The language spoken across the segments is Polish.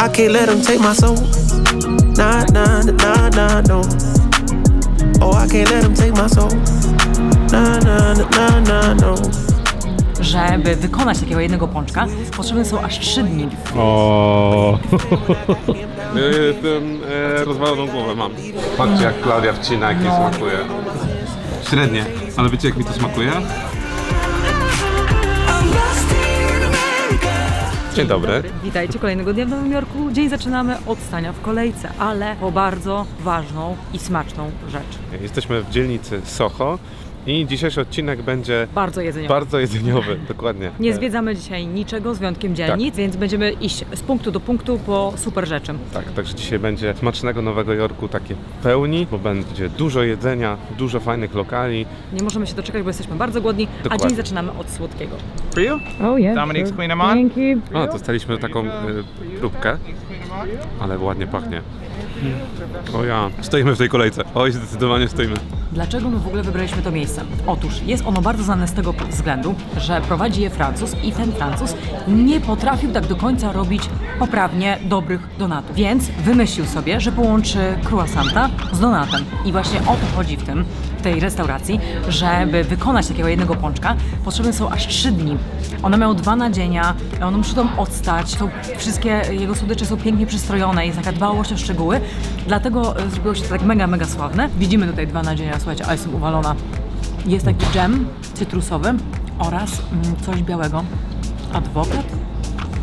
I can't let them take my soul. Nah, nah, nah, nah, no. Oh, I can't let them take my soul. Nah, nah, nah, nah, no. Żeby wykonać takiego jednego pączka, potrzebne są aż 3 dni. O. Ja jestem e, rozwaloną głowę mam. Patrzcie jak Klaudia wcina, jak mi smakuje. Średnie, ale wiecie jak mi to smakuje? Dzień dobry. Witajcie kolejnego dnia w Nowym Jorku. Dzień zaczynamy od stania w kolejce, ale po bardzo ważną i smaczną rzecz. Jesteśmy w dzielnicy Soho i dzisiejszy odcinek będzie Bardzo jedzeniowa. bardzo jedzeniowy, dokładnie. Nie zwiedzamy dzisiaj niczego z wyjątkiem dzielnic, więc będziemy iść z punktu do punktu po super rzeczy. Tak, także dzisiaj będzie smacznego Nowego Jorku takie w pełni, bo będzie dużo jedzenia, dużo fajnych lokali. Nie możemy się doczekać, bo jesteśmy bardzo głodni, a Dokładnie. dzień zaczynamy od słodkiego. For you? Oh yeah. Dominic's Queen Amon? Dzięki. O, dostaliśmy taką y, próbkę, ale ładnie pachnie. O ja, stoimy w tej kolejce. Oj, zdecydowanie stoimy. Dlaczego my w ogóle wybraliśmy to miejsce? Otóż jest ono bardzo znane z tego względu, że prowadzi je Francuz i ten Francuz nie potrafił tak do końca robić poprawnie dobrych donatów. Więc wymyślił sobie, że połączy croissanta z donatem. I właśnie o to chodzi w tym, tej restauracji, żeby wykonać takiego jednego pączka, potrzebne są aż trzy dni. One mają dwa nadzienia, one muszą tam odstać, są, wszystkie jego słodycze są pięknie przystrojone, jest taka dbałość o szczegóły, dlatego e, zrobiło się to tak mega, mega sławne. Widzimy tutaj dwa nadzienia, słuchajcie, ale jestem uwalona. Jest taki dżem cytrusowy oraz mm, coś białego. Adwokat?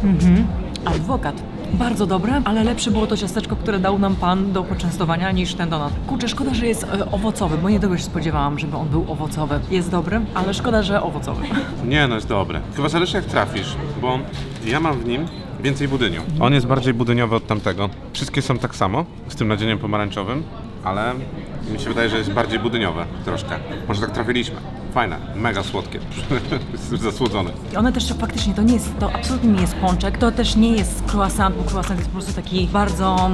Mhm, adwokat. Bardzo dobre, ale lepsze było to ciasteczko, które dał nam pan do poczęstowania niż ten donat. Kurczę, szkoda, że jest e, owocowy, bo nie tego się spodziewałam, żeby on był owocowy. Jest dobry, ale szkoda, że owocowy. Nie no, jest dobre. Chyba zależy jak trafisz, bo ja mam w nim więcej budyniu. On jest bardziej budyniowy od tamtego. Wszystkie są tak samo, z tym nadzieniem pomarańczowym, ale mi się wydaje, że jest bardziej budyniowe troszkę. Może tak trafiliśmy. Fajne, mega słodkie. zasłodzone. One też faktycznie, to nie jest, to absolutnie nie jest pączek, to też nie jest croissant, bo croissant jest po prostu taki bardzo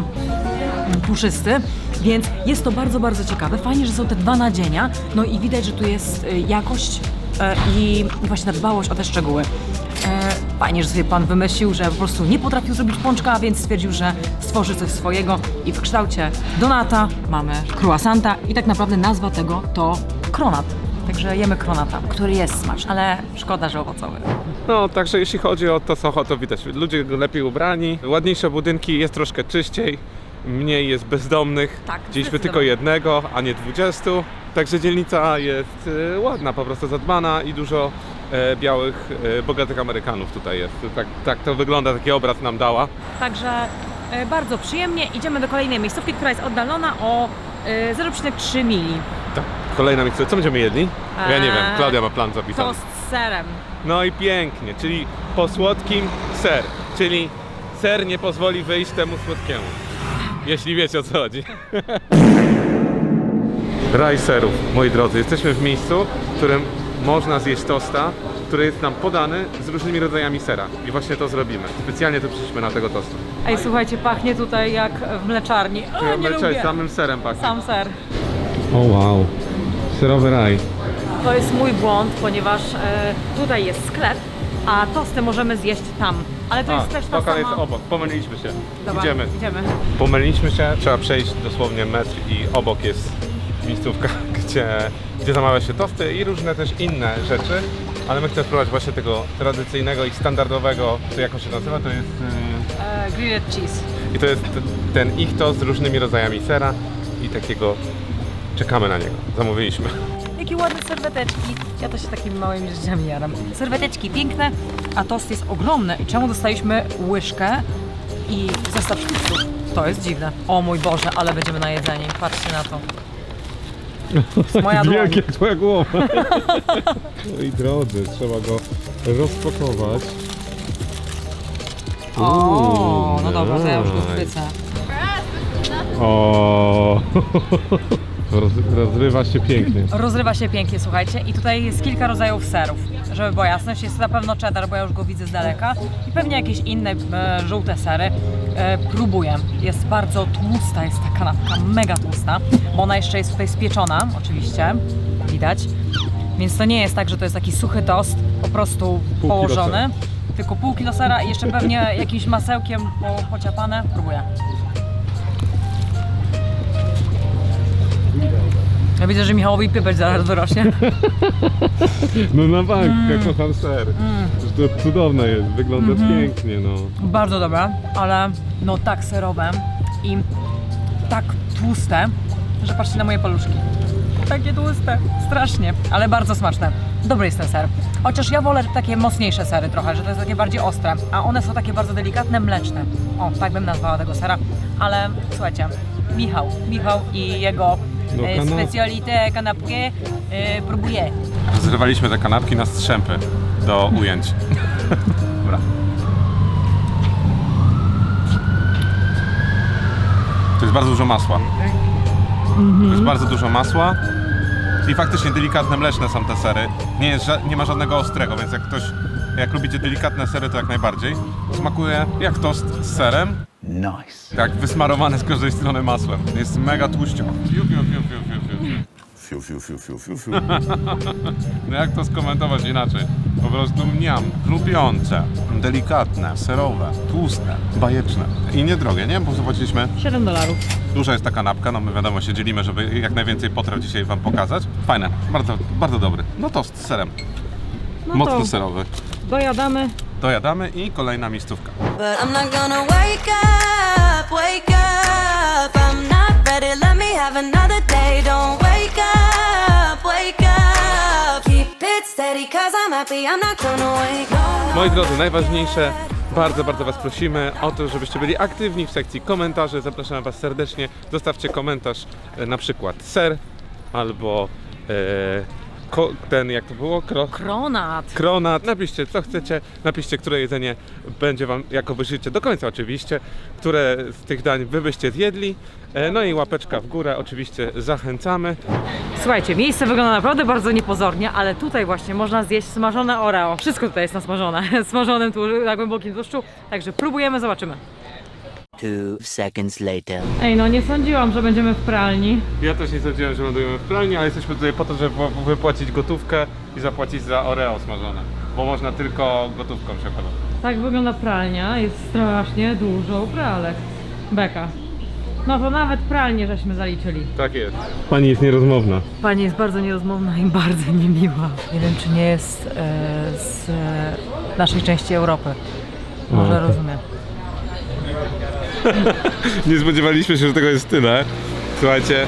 mm, puszysty, więc jest to bardzo, bardzo ciekawe. Fajnie, że są te dwa nadzienia, no i widać, że tu jest y, jakość e, i właśnie ta dbałość o te szczegóły. E, Fajnie, że sobie pan wymyślił, że po prostu nie potrafił zrobić pączka, więc stwierdził, że stworzy coś swojego i w kształcie donata mamy croissanta i tak naprawdę nazwa tego to kronat. Także jemy kronata, który jest smaczny, ale szkoda, że owocowy. No, także jeśli chodzi o to Soho, to widać, ludzie lepiej ubrani, ładniejsze budynki, jest troszkę czyściej, mniej jest bezdomnych. Tak, Widzieliśmy tylko jednego, a nie dwudziestu. Także dzielnica jest e, ładna, po prostu zadbana i dużo e, białych, e, bogatych Amerykanów tutaj jest. Tak, tak to wygląda, taki obraz nam dała. Także e, bardzo przyjemnie. Idziemy do kolejnej miejscówki, która jest oddalona o e, 0,3 mili. Kolejna miejsce. Co będziemy jedli? Ja nie wiem, Eee, Klaudia ma plan zapisany. Tost z serem. No i pięknie, czyli po słodkim ser, czyli ser nie pozwoli wyjść temu słodkiemu. Jeśli wiecie o co chodzi. Raj serów, moi drodzy. Jesteśmy w miejscu, w którym można zjeść tosta, który jest nam podany z różnymi rodzajami sera. I właśnie to zrobimy. Specjalnie tu przyszliśmy na tego tosta. Ej, słuchajcie, pachnie tutaj jak w mleczarni. O, nie Mleczaj, lubię. samym serem pachnie. Sam ser. O wow, serowy raj. To jest mój błąd, ponieważ e, tutaj jest sklep, a tosty możemy zjeść tam. Ale to jest też ta lokal sama... jest obok, pomyliliśmy się. Dobra, Idziemy. Idziemy. Pomyliliśmy się, trzeba przejść dosłownie metr i obok jest miejscówka, gdzie, gdzie zamawia się tosty i różne też inne rzeczy, ale my chcemy spróbować właśnie tego tradycyjnego i standardowego, czy jak on się nazywa, to jest... E, grilled cheese. I to jest ten ich tost z różnymi rodzajami sera i takiego... Czekamy na niego, zamówiliśmy. Jakie ładne serweteczki. Ja to się takimi małymi rzeczami jaram. Serweteczki piękne, a tost jest ogromny. I czemu dostaliśmy łyżkę i zestaw sztuczków? To jest dziwne. O mój Boże, ale będziemy na jedzenie. Patrzcie na to. Moja dłoń. Wielkie jak twoja głowa. Moi drodzy, trzeba go rozpakować. O, no dobra, to ja już go nice. chwycę. O, Roz, rozrywa się pięknie. Rozrywa się pięknie, słuchajcie. I tutaj jest kilka rodzajów serów. Żeby była jasność, jest na pewno cheddar, bo ja już go widzę z daleka. I pewnie jakieś inne e, żółte sery. E, próbuję. Jest bardzo tłusta, jest ta kanapka mega tłusta, bo ona jeszcze jest tutaj spieczona, oczywiście. Widać. Więc to nie jest tak, że to jest taki suchy tost, po prostu Pół położony. tylko pół kilo sera i jeszcze pewnie jakimś masełkiem po, pociapane. Próbuję. Ja widzę, że Michałowi pypeć zaraz wyrośnie. No na bank, ja kocham ser. To cudowne jest, wygląda pięknie, no. Bardzo dobre, ale no tak serowe i tak tłuste, że patrzcie na moje paluszki. Takie tłuste, strasznie, ale bardzo smaczne. Dobry jest ten ser. Chociaż ja wolę takie mocniejsze sery trochę, że to jest takie bardziej ostre, a one są takie bardzo delikatne, mleczne. O, tak bym nazwała tego sera. Ale słuchajcie, Michał, Michał i jego No, e, specalité kanapkę e, próbuje. Zrywaliśmy te kanapki na strzępy do ujęć. Dobra. To jest bardzo dużo masła. To jest bardzo dużo masła. I faktycznie delikatne mleczne są te sery. Nie, jest, ża- nie ma żadnego ostrego, więc jak ktoś, jak lubicie delikatne sery, to jak najbardziej. Smakuje jak tost z serem, Nice. jak wysmarowany z każdej strony masłem. Jest mega tłuścio. Fiu, fiu, fiu, fiu, fiu, fiu. Fiu, fiu, fiu, fiu, fiu, fiu. No jak to skomentować inaczej? Po prostu mniam, chrupiące, delikatne, serowe, tłuste, bajeczne i niedrogie, nie? Bo zobaczyliśmy, 7 dolarów. duża jest ta kanapka, no my wiadomo się dzielimy, żeby jak najwięcej potraw dzisiaj wam pokazać. Fajne, bardzo, bardzo dobry. No tost z serem, No mocno to serowy. dojadamy. Dojadamy i kolejna miejscówka. Moi drodzy, najważniejsze, bardzo, bardzo Was prosimy o to, żebyście byli aktywni w sekcji komentarzy. Zapraszamy Was serdecznie. Zostawcie komentarz e, na przykład ser albo e, ko, ten, jak to było? Kro, Kronat. kronat. Napiszcie co chcecie, napiszcie, które jedzenie będzie Wam, jak obejrzycie do końca oczywiście, które z tych dań Wy byście zjedli. E, No i łapeczka w górę oczywiście zachęcamy. Słuchajcie, miejsce wygląda naprawdę bardzo niepozornie, ale tutaj właśnie można zjeść smażone oreo. Wszystko tutaj jest nasmażone, smażonym tłuszczu, na głębokim tłuszczu. Także próbujemy, zobaczymy. Two seconds later. Ej, no nie sądziłam, że będziemy w pralni. Ja też nie sądziłem, że lądujemy w pralni, ale jesteśmy tutaj po to, żeby wypłacić gotówkę i zapłacić za oreo smażone. Bo można tylko gotówką się. Tak wygląda pralnia, jest strasznie dużo pralek. Beka. No to nawet pralnię żeśmy zaliczyli. Tak jest. Pani jest nierozmowna. Pani jest bardzo nierozmowna i bardzo niemiła. Nie wiem, czy nie jest e, z e, naszej części Europy. Może O. rozumiem. Nie spodziewaliśmy się, że tego jest tyle. Słuchajcie,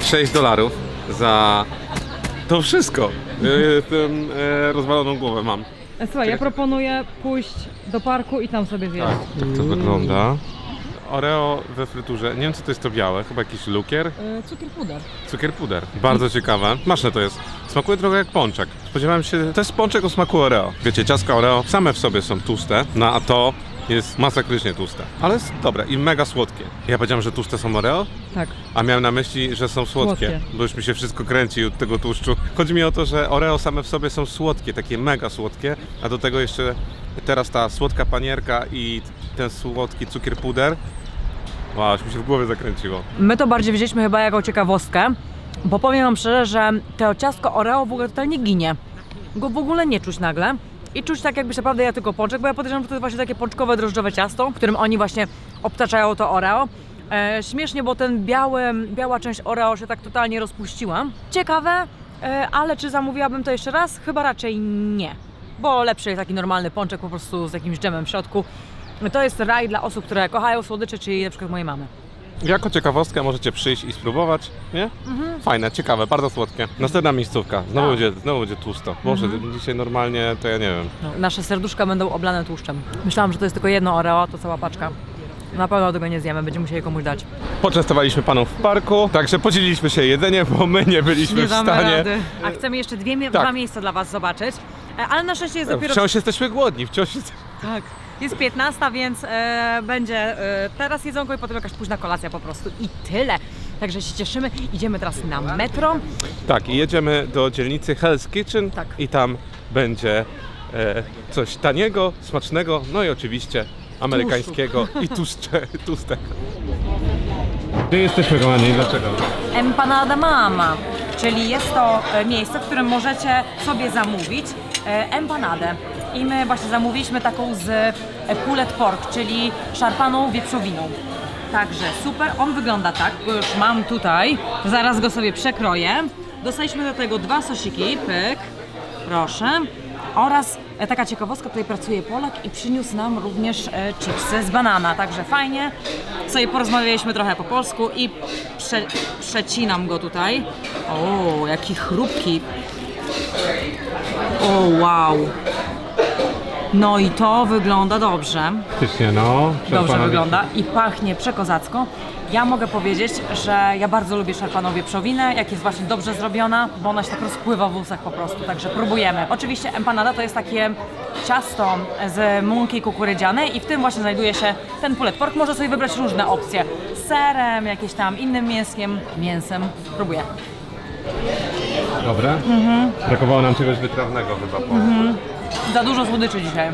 6 dolarów za to wszystko. Ja Jestem e, rozwaloną głowę mam. Słuchaj, ja proponuję pójść do parku i tam sobie zjeść. Tak to wygląda. Oreo we fryturze. Nie wiem co to jest to białe, chyba jakiś lukier. E, cukier puder. Cukier puder. Bardzo ciekawe. Maczne to jest. Smakuje trochę jak pączek. Spodziewałem się, to jest pączek o smaku Oreo. Wiecie, ciastka Oreo same w sobie są tłuste, no a to jest masakrycznie tłuste. Ale jest dobre i mega słodkie. Ja powiedziałem, że tłuste są Oreo, Tak. a miałem na myśli, że są słodkie, Słodkie. bo już mi się wszystko kręci od tego tłuszczu. Chodzi mi o to, że Oreo same w sobie są słodkie, takie mega słodkie, a do tego jeszcze teraz ta słodka panierka i ten słodki cukier puder. Wow, aż mi się w głowie zakręciło. My to bardziej wzięliśmy chyba jako ciekawostkę, bo powiem wam szczerze, że to ciastko Oreo w ogóle totalnie ginie. Go w ogóle nie czuć nagle. I czuć tak jakby się naprawdę ja tylko pączek, bo ja podejrzewam, że to jest właśnie takie pączkowe, drożdżowe ciasto, którym oni właśnie obtaczają to Oreo. E, śmiesznie, bo ten biały, biała część Oreo się tak totalnie rozpuściła. Ciekawe, e, ale czy zamówiłabym to jeszcze raz? Chyba raczej nie. Bo lepszy jest taki normalny pączek po prostu z jakimś dżemem w środku. To jest raj dla osób, które kochają słodycze, czyli na przykład mojej mamy. Jako ciekawostkę możecie przyjść i spróbować, nie? Fajne, ciekawe, bardzo słodkie. Następna miejscówka, znowu, Tak. będzie, znowu będzie tłusto. Boże, dzisiaj normalnie to ja nie wiem. No, nasze serduszka będą oblane tłuszczem. Myślałam, że to jest tylko jedno Oreo, to cała paczka. Na pewno tego nie zjemy, będziemy musieli komuś dać. Poczęstowaliśmy panów w parku, także podzieliliśmy się jedzeniem, bo my nie byliśmy w stanie. A chcemy jeszcze dwie, mie- Tak. dwa miejsca dla Was zobaczyć. E, Ale na szczęście jest dopiero... Wciąż jesteśmy głodni, wciąż jest... Tak. Jest 15, więc e, będzie e, teraz jedzonko i potem jakaś późna kolacja po prostu. I tyle. Także się cieszymy. Idziemy teraz na metro. Tak, i jedziemy do dzielnicy Hell's Kitchen Tak. i tam będzie e, coś taniego, smacznego, no i oczywiście amerykańskiego i tłuszcze, tłustego. Gdzie jesteśmy, kochani? i Dlaczego? Empanada Mama, czyli jest to e, miejsce, w którym możecie sobie zamówić e, empanadę. I my właśnie zamówiliśmy taką z e, pulled pork, czyli szarpaną wieprzowiną. Także super, on wygląda tak, bo już mam tutaj, zaraz go sobie przekroję. Dostaliśmy do tego dwa sosiki, pyk, proszę. Oraz e, taka ciekawostka, tutaj pracuje Polak i przyniósł nam również e, chipsy z banana, także fajnie. Sobie porozmawialiśmy trochę po polsku i prze, przecinam go tutaj. O, jaki chrupki. O, wow. No i to wygląda dobrze. Faktycznie, no. Dobrze wygląda i pachnie przekozacko. Ja mogę powiedzieć, że ja bardzo lubię szarpaną wieprzowinę, jak jest właśnie dobrze zrobiona, bo ona się tak rozpływa w ustach po prostu, także próbujemy. Oczywiście empanada to jest takie ciasto z mąki kukurydzianej i w tym właśnie znajduje się ten pulled pork. Można sobie wybrać różne opcje. Z serem, jakieś tam innym mięskiem, mięsem. Próbuję. Dobre. Mhm. Brakowało nam czegoś wytrawnego chyba po. Za dużo słodyczy dzisiaj.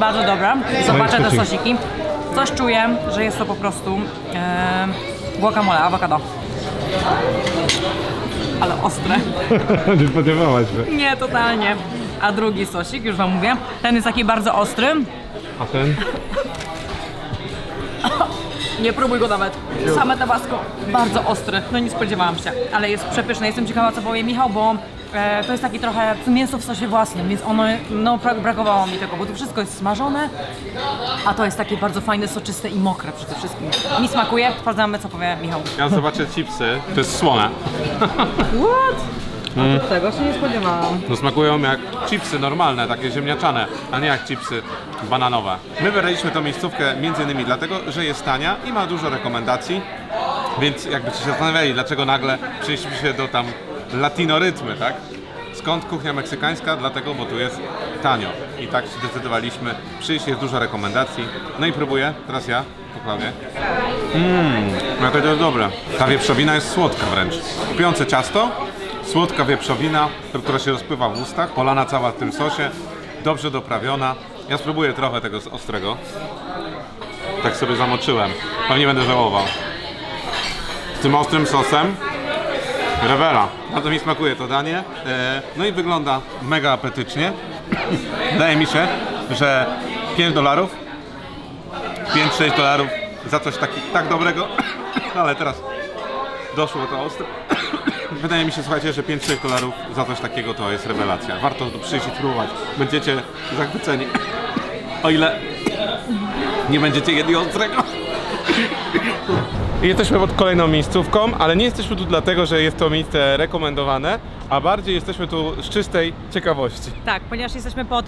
Bardzo dobra. Zobaczę te przeciw. sosiki. Coś czuję, że jest to po prostu e, guacamole, awokado. Ale ostre. Nie spodziewałaś się. Nie, totalnie. A drugi sosik, już wam mówię, ten jest taki bardzo ostry. A ten? Nie próbuj go nawet. Same tabasco. Bardzo ostry. No nie spodziewałam się. Ale jest przepyszny. Jestem ciekawa, co powie Michał, bo e, to jest taki trochę mięso w sosie własnym, więc ono, no bra- brakowało mi tego, bo tu wszystko jest smażone, a to jest takie bardzo fajne, soczyste i mokre przede wszystkim. Mi smakuje. Sprawdzamy, co powie Michał. Ja zobaczę chipsy. To jest słone. What? Tego się nie spodziewałam. No smakują jak chipsy normalne, takie ziemniaczane, a nie jak chipsy bananowe. My wybraliśmy tą miejscówkę między innymi dlatego, że jest tania i ma dużo rekomendacji, więc jakbyście się zastanawiali, dlaczego nagle przyjęliśmy się do tam latinorytmy, tak? Skąd kuchnia meksykańska? Dlatego, bo tu jest tanio. I tak się zdecydowaliśmy przyjść, jest dużo rekomendacji. No i próbuję, teraz ja, poklawię. Mmm, jakie to jest dobre. Ta wieprzowina jest słodka wręcz. Kupiące ciasto, słodka wieprzowina, która się rozpływa w ustach, polana cała w tym sosie, dobrze doprawiona. Ja spróbuję trochę tego ostrego. Tak sobie zamoczyłem. Pewnie będę żałował. Z tym ostrym sosem. Rewela. Bardzo mi smakuje to danie. E, No i wygląda mega apetycznie. Wydaje mi się, że 5 dolarów 5-6 dolarów za coś taki, tak dobrego, ale teraz doszło to ostre. Wydaje mi się, słuchajcie, że 5-6 dolarów za coś takiego to jest rewelacja. Warto tu przyjść i spróbować. Będziecie zachwyceni. O ile nie będziecie jedli ostrego. Jesteśmy pod kolejną miejscówką, ale nie jesteśmy tu dlatego, że jest to miejsce rekomendowane, a bardziej jesteśmy tu z czystej ciekawości. Tak, ponieważ jesteśmy pod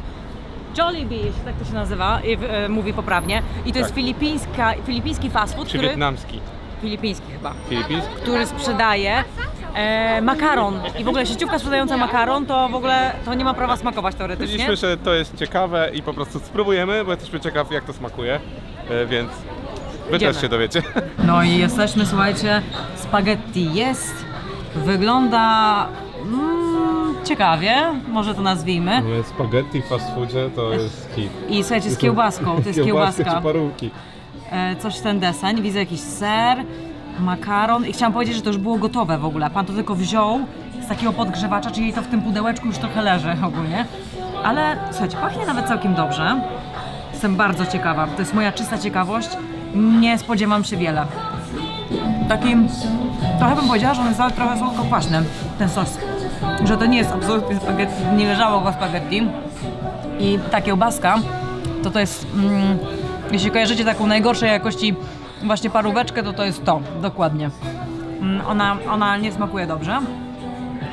Jollibee, jeśli tak to się nazywa, i, e, mówi poprawnie. I to jest Tak. filipińska, filipiński fast food, Czy który... wietnamski? Filipiński chyba. Filipiński? który sprzedaje e, makaron. I w ogóle sieciówka sprzedająca makaron to w ogóle to nie ma prawa smakować teoretycznie. Myśleliśmy, że to jest ciekawe i po prostu spróbujemy, bo jesteśmy ciekawi jak to smakuje, e, więc wy Idziemy. też się dowiecie. No i jesteśmy, słuchajcie, spaghetti jest. Wygląda mm, ciekawie, może to nazwijmy. Spaghetti w fast foodzie to jest hit. I słuchajcie, z kiełbaską, to jest kiełbaska. parówki. E, coś w ten deseń, widzę jakiś ser, makaron i chciałam powiedzieć, że to już było gotowe w ogóle. Pan to tylko wziął z takiego podgrzewacza, czyli to w tym pudełeczku już trochę leży ogólnie. Ale słuchajcie, pachnie nawet całkiem dobrze. Jestem bardzo ciekawa, to jest moja czysta ciekawość. Nie spodziewam się wiele. Taki, trochę bym powiedziała, że on jest trochę słodko-kwaśny, ten sos. Że to nie jest absolutnie spaghetti, nie leżało go spaghetti. I ta kiełbaska, to to jest, mm, jeśli kojarzycie taką najgorszej jakości właśnie paróweczkę, to to jest to, dokładnie. Mm, ona, ona nie smakuje dobrze,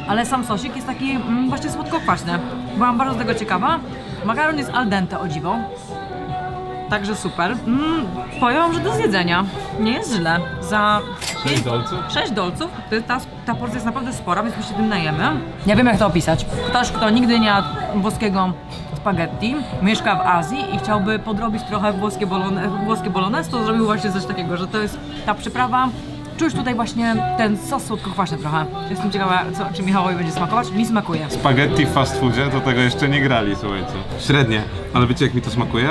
ale sam sosik jest taki mm, właśnie słodko-kwaśny. Byłam bardzo tego ciekawa. Makaron jest al dente, o dziwo. Także super. Mm, powiem wam, że do zjedzenia. Nie jest źle. Za 6 dolców? 6 dolców. To- Ta, ta porcja jest naprawdę spora, więc my się tym najemy. Nie wiem jak to opisać. Ktoś, kto nigdy nie jadł włoskiego spaghetti, mieszka w Azji i chciałby podrobić trochę włoskie, bolone, włoskie bolognese, to zrobił właśnie coś takiego, że to jest ta przyprawa. Czuć tutaj właśnie ten sos słodko-kwaśny trochę. Jestem ciekawa, co, czy Michałowi będzie smakować. Mi smakuje. Spaghetti w fast foodzie, to tego jeszcze nie grali, słuchajcie. Średnie, ale wiecie jak mi to smakuje?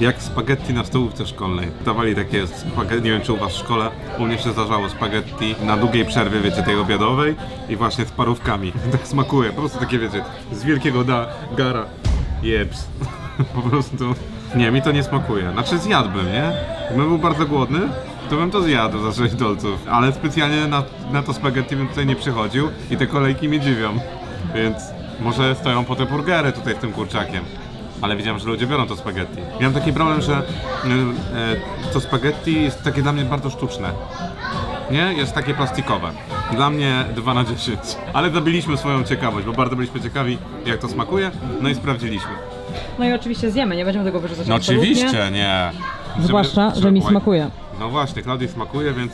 Jak spaghetti na stołówce szkolnej. Dawali takie spaghetti, nie wiem czy u was w szkole, u mnie się zdarzało spaghetti na długiej przerwie, wiecie, tej obiadowej i właśnie z parówkami. Tak smakuje, po prostu takie wiecie, z wielkiego da, gara. Jeps. po prostu. Nie, mi to nie smakuje. Znaczy zjadłbym, nie? Gdybym był bardzo głodny, to bym to zjadł za 6 dolców. Ale specjalnie na, na to spaghetti bym tutaj nie przychodził i te kolejki mnie dziwią. Więc może stoją po te burgery tutaj z tym kurczakiem. Ale widziałem, że ludzie biorą to spaghetti. Miałem taki problem, że e, e, to spaghetti jest takie dla mnie bardzo sztuczne. Nie? Jest takie plastikowe. Dla mnie 2 na 10. Ale zabiliśmy swoją ciekawość, bo bardzo byliśmy ciekawi, jak to smakuje. No i sprawdziliśmy. No i oczywiście zjemy, nie będziemy tego wyrzucać No absolutnie. oczywiście, nie. Zwłaszcza, że mi smakuje. No właśnie, Klaudii smakuje, więc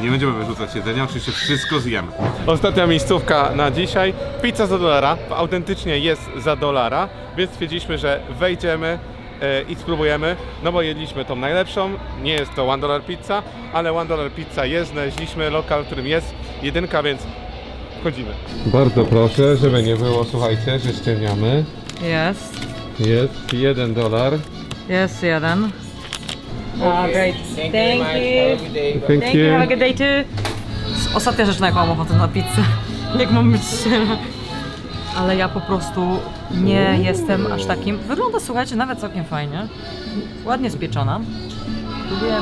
nie będziemy wyrzucać jedzenia, oczywiście wszystko zjemy. Ostatnia miejscówka na dzisiaj. Pizza za dolara. Autentycznie jest za dolara, więc stwierdziliśmy, że wejdziemy e, i spróbujemy, no bo jedliśmy tą najlepszą. Nie jest to one dollar pizza, ale one dollar pizza jest. Znaleźliśmy lokal, w którym jest jedynka, więc wchodzimy. Bardzo proszę, żeby nie było, słuchajcie, że ściemniamy. Jest, Jest jeden dolar. jest jeden. Ah, great. Thank you. Thank Thank you, have a good day too. Ostatnia rzecz, na jaką mam ochotę na pizzę. Jak mam być szczera. Ale ja po prostu nie jestem aż takim. Wygląda, słuchajcie, nawet całkiem fajnie. Ładnie spieczona. Lubię.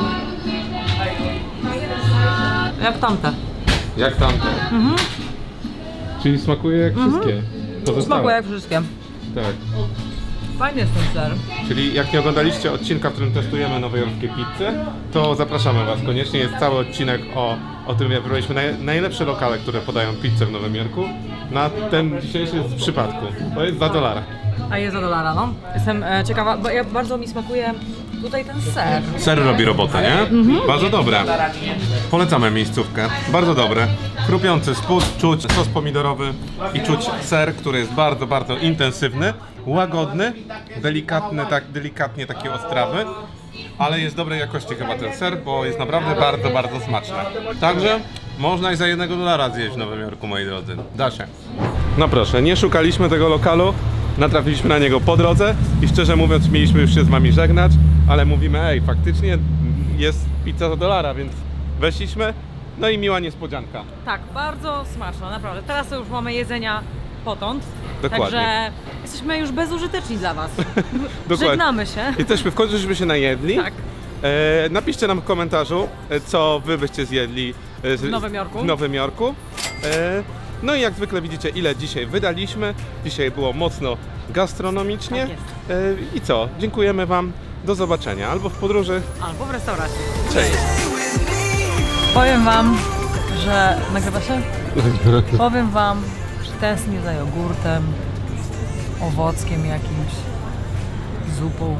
Jak tamte. Jak tamte? Czyli smakuje jak wszystkie. Pozostałe. Smakuje jak wszystkie. Tak. Fajny jest ten ser. Czyli jak nie oglądaliście odcinka, w którym testujemy nowojorskiej pizzy, to zapraszamy Was koniecznie. Jest cały odcinek o, o tym, jak wybraliśmy naj, najlepsze lokale, które podają pizzę w Nowym Jorku. Na ten dzisiejszy jest w przypadku. To jest za dolara. A jest za dolara, no. Jestem e, ciekawa, bo ja, bardzo mi smakuje tutaj ten ser. Ser robi robotę, nie? Bardzo dobre. Polecamy miejscówkę. Bardzo dobre. Chrupiący spód, czuć sos pomidorowy i czuć ser, który jest bardzo, bardzo intensywny, łagodny, delikatny, tak, delikatnie taki ostrawy, ale jest dobrej jakości chyba ten ser, bo jest naprawdę bardzo, bardzo smaczny. Także można i za jednego dolara zjeść w Nowym Jorku, moi drodzy. Da się. No proszę, nie szukaliśmy tego lokalu, natrafiliśmy na niego po drodze i szczerze mówiąc mieliśmy już się z wami żegnać, ale mówimy, ej, faktycznie jest pizza za dolara, więc weszliśmy, no i miła niespodzianka. Tak, bardzo smaczna, naprawdę. Teraz to już mamy jedzenia potąd. Dokładnie. Także jesteśmy już bezużyteczni dla Was. Dokładnie. Żegnamy się. Jesteśmy w końcu, żeśmy się najedli. Tak. E, napiszcie nam w komentarzu, e, co wy byście zjedli e, z- W Nowym Jorku. W Nowym Jorku. E, no i jak zwykle widzicie, ile dzisiaj wydaliśmy. Dzisiaj było mocno gastronomicznie. Tak. E, I co? Dziękujemy Wam. Do zobaczenia albo w podróży. Albo w restauracji. Cześć. Powiem Wam, że... Nagrywa się? Powiem Wam, że tęsknię za jogurtem, owockiem jakimś, zupą.